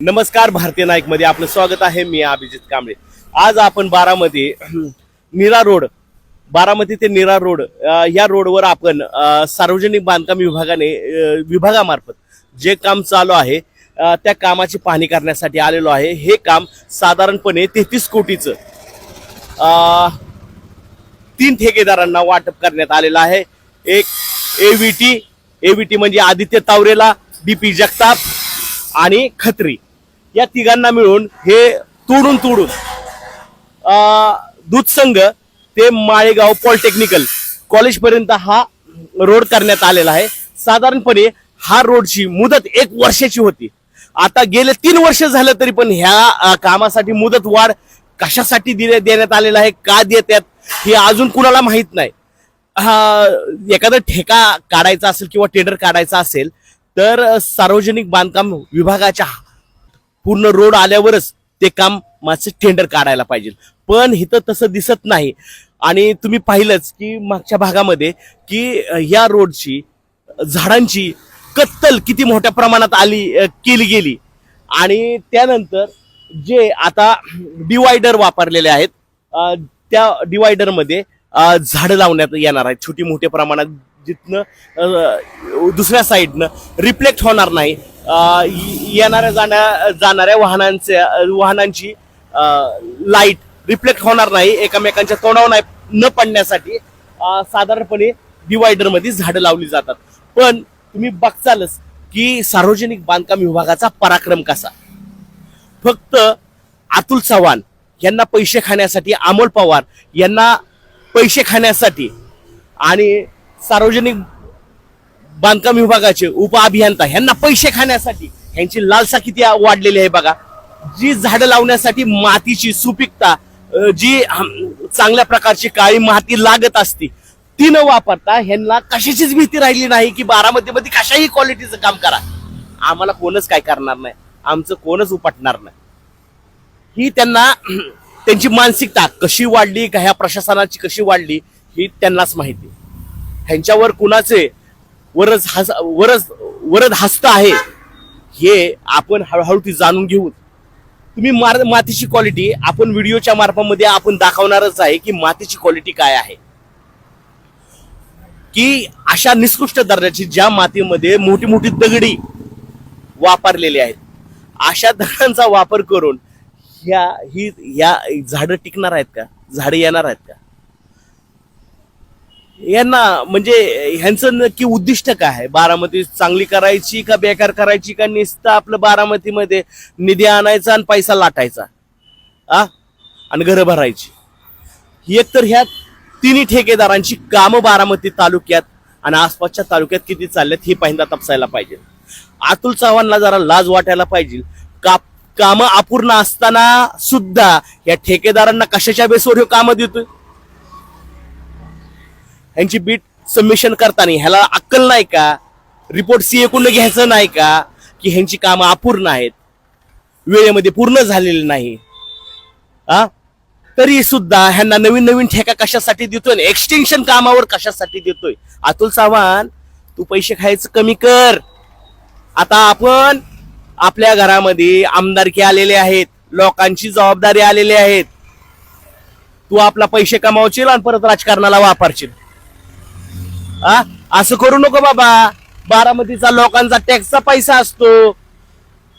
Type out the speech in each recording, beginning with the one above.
नमस्कार भारतीय नाईकमध्ये आपलं स्वागत आहे. मी अभिजित कांबळे. आज आपण बारामती निरा रोड बारामती ते नीरा रोड या रोडवर आपण सार्वजनिक बांधकाम विभागाने विभागामार्फत जे काम चालू आहे त्या कामाची पाहणी करण्यासाठी आलेलो आहे. हे काम साधारणपणे तेहतीस कोटीचं तीन ठेकेदारांना वाटप करण्यात आलेलं आहे. एक एव्हीटी एव्हीटी म्हणजे आदित्य तावरेला डीपी जगताप आणि खत्री. या तिघांना मिळून हे तोडून तोडून दूध दूधसंघ ते माळेगाव पॉलिटेक्निकल कॉलेजपर्यंत हा रोड करण्यात आलेला आहे. साधारणपणे हा रोडची मुदत एक वर्षाची होती. आता गेले तीन वर्ष झालं तरी पण ह्या कामासाठी मुदत वाढ कशासाठी दिले देण्यात आलेला आहे का देतात हे अजून कुणाला माहीत नाही. हा एखादा ठेका काढायचा असेल किंवा टेंडर काढायचा असेल तर सार्वजनिक बांधकाम विभागाच्या पूर्ण रोड आल्यावरच ते काम माझं टेंडर काढायला पाहिजे. पण इथं तसं दिसत नाही. आणि तुम्ही पाहिलंच की मागच्या भागामध्ये की या रोडची झाडांची कत्तल किती मोठ्या प्रमाणात आली केली गेली. आणि त्यानंतर जे आता डिवायडर वापरलेले आहेत त्या डिवायडरमध्ये झाडं लावण्यात येणार आहेत. छोटी मोठ्या प्रमाणात जिथनं दुसऱ्या साईडनं रिफ्लेक्ट होणार नाही. येणाऱ्या जाण्या जाणाऱ्या वाहनांचे वाहनांची लाइट रिफ्लेक्ट होणार नाही एकमेकांच्या तोंडावर नाही न पडण्यासाठी. साधारणपणे डिवायडरमध्ये झाडं लावली जातात. पण तुम्ही बघचालच की सार्वजनिक बांधकाम विभागाचा पराक्रम कसा? फक्त अतुल चव्हाण यांना पैसे खाण्यासाठी अमोल पवार यांना पैसे खाण्यासाठी आणि सार्वजनिक बांधकाम विभागाचे उप अभियंता ह्यांना पैसे खाण्यासाठी ह्यांची लालसा किती वाढलेली आहे बघा. जी झाडं लावण्यासाठी मातीची सुपीकता जी चांगल्या प्रकारची काळी माती लागत असते ती न वापरता ह्यांना कशाचीच भीती राहिली नाही की बारामतीमध्ये कशाही क्वालिटीचं काम करा. आम्हाला कोणच काय करणार नाही. आमचं कोणच उपटणार नाही. ही त्यांना त्यांची मानसिकता कशी वाढली का ह्या प्रशासनाची कशी वाढली ही त्यांनाच माहिती. ह्यांच्यावर कुणाचे वरच हस वरच वरद हस्त आहे हे आपण हळूहळू ती जाणून घेऊ तुम्ही मार मातीची क्वालिटी आपण व्हिडिओच्या मार्फामध्ये आपण दाखवणारच आहे की मातीची क्वालिटी काय आहे. की अशा निकृष्ट दर्जाची ज्या मातीमध्ये मोठी मोठी दगडी वापरलेली आहेत अशा दगडांचा वापर करून ह्या ही या झाडं टिकणार आहेत का? झाडं येणार आहेत का? यांना म्हणजे ह्यांचं नक्की उद्दिष्ट काय आहे? बारामती चांगली करायची का बेकार करायची का नुसतं आपलं बारामतीमध्ये निधी आणायचा आणि पैसा लाटायचा? आ? आणि घरं भरायची. एक तर ह्या तिन्ही ठेकेदारांची कामं बारामती तालुक्यात आणि आसपासच्या तालुक्यात किती चालल्यात हे पहिल्यांदा तपासायला पाहिजे. अतुल चव्हाणला जरा लाज वाटायला पाहिजे. का कामं अपूर्ण असताना सुद्धा या ठेकेदारांना कशाच्या बेसवर हे कामं देतोय? ह्यांची बीट सबमिशन करताना ह्याला अक्कल नाही का? रिपोर्ट सीए कडून घ्यायचं नाही का? की ह्यांची कामं अपूर्ण आहेत. वेळेमध्ये पूर्ण झालेली नाही. आ? तरी सुद्धा ह्यांना नवीन नवीन ठेका कशासाठी देतोय एक्सटेन्शन कामावर कशासाठी देतोय? अतुल चव्हाण तू पैसे खायचं कमी कर. आता आपण आपल्या घरामध्ये आमदारकी आलेले आहेत लोकांची जबाबदारी आलेली आहेत. तू आपला पैसे कमावशील आणि परत राजकारणाला वापरशील. आ? असं करू नको बाबा. बारामतीचा लोकांचा टॅक्सचा पैसा असतो.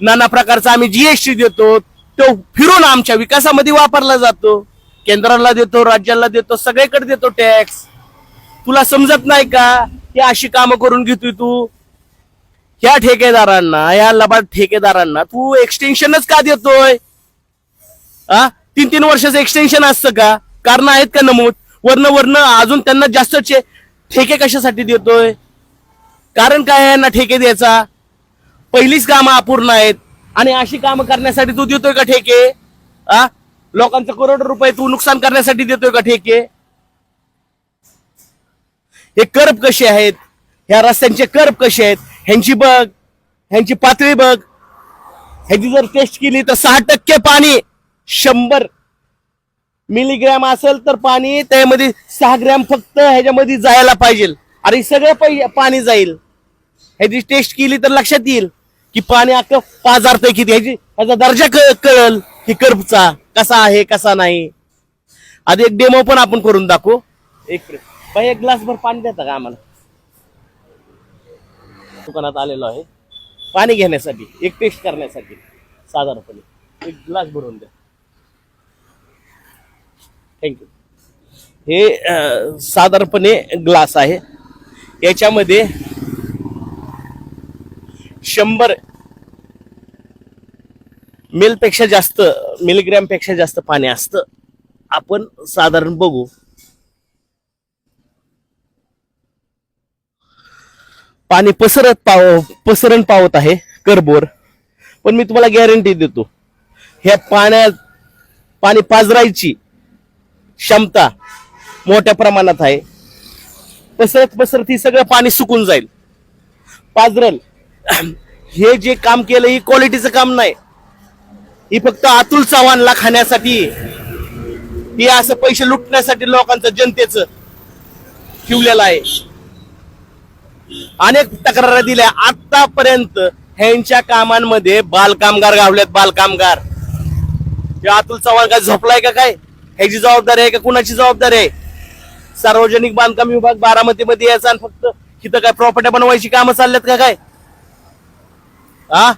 नाना प्रकारचा आम्ही जीएसटी देतो. तो फिरून आमच्या विकासामध्ये वापरला जातो. केंद्राला देतो राज्याला देतो सगळीकडे देतो टॅक्स तुला समजत नाही का? हे अशी कामं करून घेतोय तू. ह्या ठेकेदारांना या लबाड ठेकेदारांना तू एक्सटेन्शनच का देतोय? आ? तीन तीन वर्षाचं एक्सटेन्शन असतं का? कारण आहेत का नमूद? वरनं वरनं अजून त्यांना जास्तचे ठेके कशासाठी देतोय? कारण काय आहे यांना ठेके द्यायचा? पहिलीच कामं अपूर्ण आहेत. आणि अशी कामं करण्यासाठी तू देतोय का ठेके? आ? लोकांचं करोड रुपये तू नुकसान करण्यासाठी देतोय का ठेके? हे कर्ब कसे आहेत? ह्या रस्त्यांचे कर्ब कसे आहेत? ह्यांची बघ ह्यांची पातळी बघ. ह्याची जर टेस्ट केली तर सहा टक्के पाणी शंभर मिलीग्रॅम असेल तर पाणी त्यामध्ये सहा ग्रॅम फक्त ह्याच्यामध्ये जायला पाहिजे. अरे सगळं पै पाणी जाईल. ह्याची टेस्ट केली तर लक्षात येईल की पाणी अख्खं पाजारतंय किती. ह्याची ह्याचा दर्जा क- कळल की कर्बचा कसा आहे कसा नाही. आधी एक डेमो पण आपण करून दाखवू. एक बाई एक ग्लास भर पाणी देता का आम्हाला? दुकानात आलेलो आहे. पाणी घेण्यासाठी एक टेस्ट करण्यासाठी साधारणपणे. एक ग्लास भरून द्या. थँक्यू हे साधारणपणे ग्लास आहे. याच्यामध्ये शंभर मिलपेक्षा जास्त मिलीग्रॅमपेक्षा जास्त पाणी असतं. आपण साधारण बघू. पाणी पसरत पाव पसरण पावत आहे करबोर. पण मी तुम्हाला गॅरंटी देतो ह्या पाण्यात पाणी पाजरायची क्षमता मोठ्या प्रमाणात आहे. पसरत पसरत ही सगळं पाणी सुकून जाईल. पाजरल हे जे काम केलं ही क्वालिटीचं काम नाही. ही फक्त अतुल चव्हाणला खाण्यासाठी हे असं पैसे लुटण्यासाठी लोकांचं जनतेचं ठेवलेलं आहे. अनेक तक्रारी दिल्या. आतापर्यंत ह्यांच्या कामांमध्ये बालकामगार गावल्यात बालकामगार. अतुल चव्हाण काय झोपलाय का काय? ह्याची जबाबदारी आहे का कुणाची जबाबदारी आहे? सार्वजनिक बांधकाम विभाग बारामती मध्ये यायचा आणि फक्त तिथं काय प्रॉपर्ट्या बनवायची कामं चालल्यात का काय? हा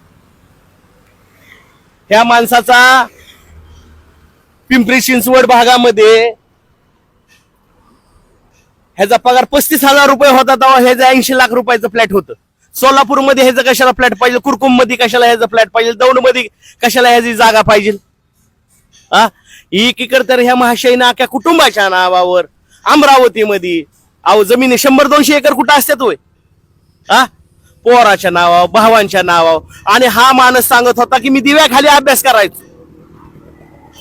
ह्या माणसाचा पिंपरी चिंचवड भागामध्ये ह्याचा पगार पस्तीस हजार रुपये होता तेव्हा ह्याचं ऐंशी लाख रुपयाचं फ्लॅट होतं. सोलापूरमध्ये ह्याचं कशाला फ्लॅट पाहिजे? कुरकुममध्ये कशाला ह्याचा फ्लॅट पाहिजे? दौंडमध्ये कशाला ह्याची जागा पाहिजे? हा एकीकडे तर ह्या महाशयीनं अख्या कुटुंबाच्या नावावर अमरावतीमध्ये अहो जमिनी शंभर दोनशे एकर कुठं असतात होय? हा पोराच्या नावावर भावांच्या नावावर. आणि हा माणूस सांगत होता की मी दिव्याखाली अभ्यास करायचो.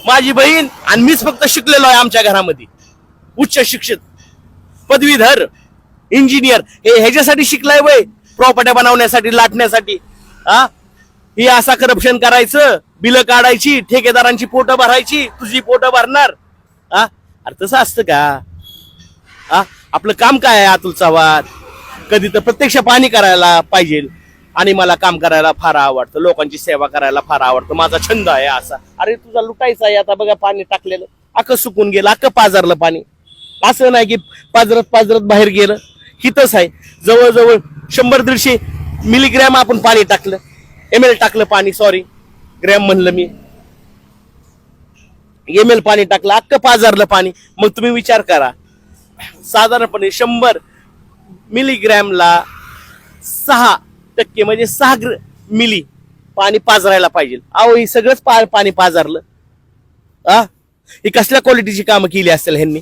माझी बहीण आणि मीच फक्त शिकलेलो आहे आमच्या घरामध्ये. उच्च शिक्षित पदवीधर इंजिनियर. हे ह्याच्यासाठी शिकलाय वय. प्रॉपर्ट्या बनवण्यासाठी लाटण्यासाठी. हा ही असा करप्शन करायचं बिलं काढायची ठेकेदारांची पोट भरायची तुझी पोट भरणार. हा अरे तसं असतं का? हा आपलं काम काय आहे अतुल चव्हाण? कधी तर प्रत्यक्ष पाणी करायला पाहिजे आणि मला काम करायला फार आवडतं. लोकांची सेवा करायला फार आवडतं. माझा छंद आहे असा. अरे तुझा लुटायचा आहे आता बघा पाणी टाकलेलं. अख्खं सुकून गेलं अख्खं पाजारलं पाणी. असं नाही की पाजरत पाजरत बाहेर गेलं. हितच आहे. जवळजवळ शंभर दीडशे मिलीग्रॅम आपण पाणी टाकलं. एम एल टाकलं पाणी सॉरी ग्रॅम म्हणलं मी. एम एल पाणी टाकलं अख्खं पाजारलं पाणी. मग तुम्ही विचार करा. साधारणपणे शंभर मिलीग्रॅमला सहा टक्के म्हणजे सहा ग्र मिली पाणी पाजरायला पाहिजे. अहो ही सगळंच पा पाणी पाजारलं. आ? ही कसल्या क्वालिटीची कामं केली असेल ह्यांनी?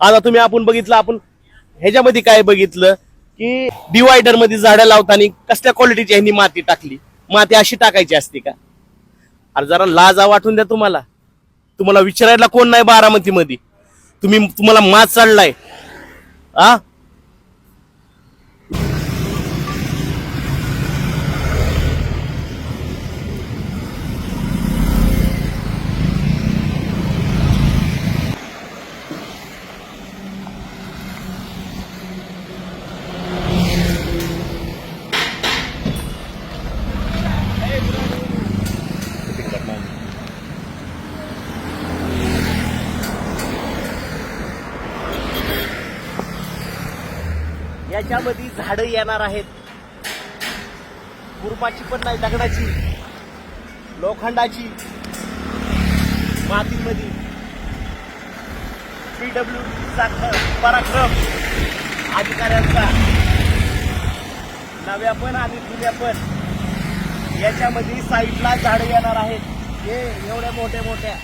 आता तुम्ही आपण बघितलं आपण ह्याच्यामध्ये काय बघितलं की डिवायडरमध्ये झाडं लावताना कसल्या क्वालिटीची ह्यांनी माती टाकली? माती अशी टाकायची असते का? अरे जरा लाजा वाटून द्या तुम्हाला. तुम्हाला विचारायला कोण नाही बारामतीमध्ये. तुम्ही तुम्हाला मात चढलाय आ? त्यामध्ये झाडं येणार आहेत. कुरपाची पण नाही दगडाची. लोखंडाची. मातीमध्ये. पीडब्ल्यू चा पराक्रम. अधिकाऱ्यांचा. नव्या पण आणि जुन्या पण. याच्यामध्ये साईडला झाडं येणार आहेत. हे एवढ्या मोठ्या मोठ्या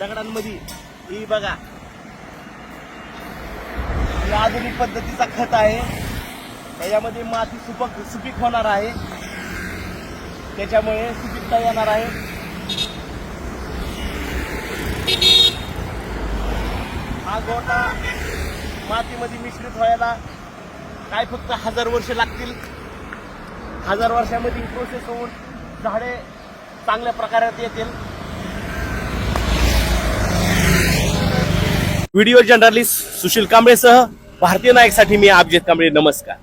दगडांमध्ये. ही बघा. ही आधुनिक पद्धतीचा खत आहे. त्याच्यामध्ये माती सुपक सुपीक होणार आहे. त्याच्यामुळे सुपीकता येणार आहे. हा गोटा मातीमध्ये मिश्रित व्हायला काय फक्त हजार वर्ष लागतील. हजार वर्षामध्ये प्रोसेस होऊन झाडे चांगल्या प्रकारात येतील. व्हिडिओ जर्नलिस्ट सुशील कांबळेसह भारतीय नायकसाठी मी अभिजित कांबळे. नमस्कार.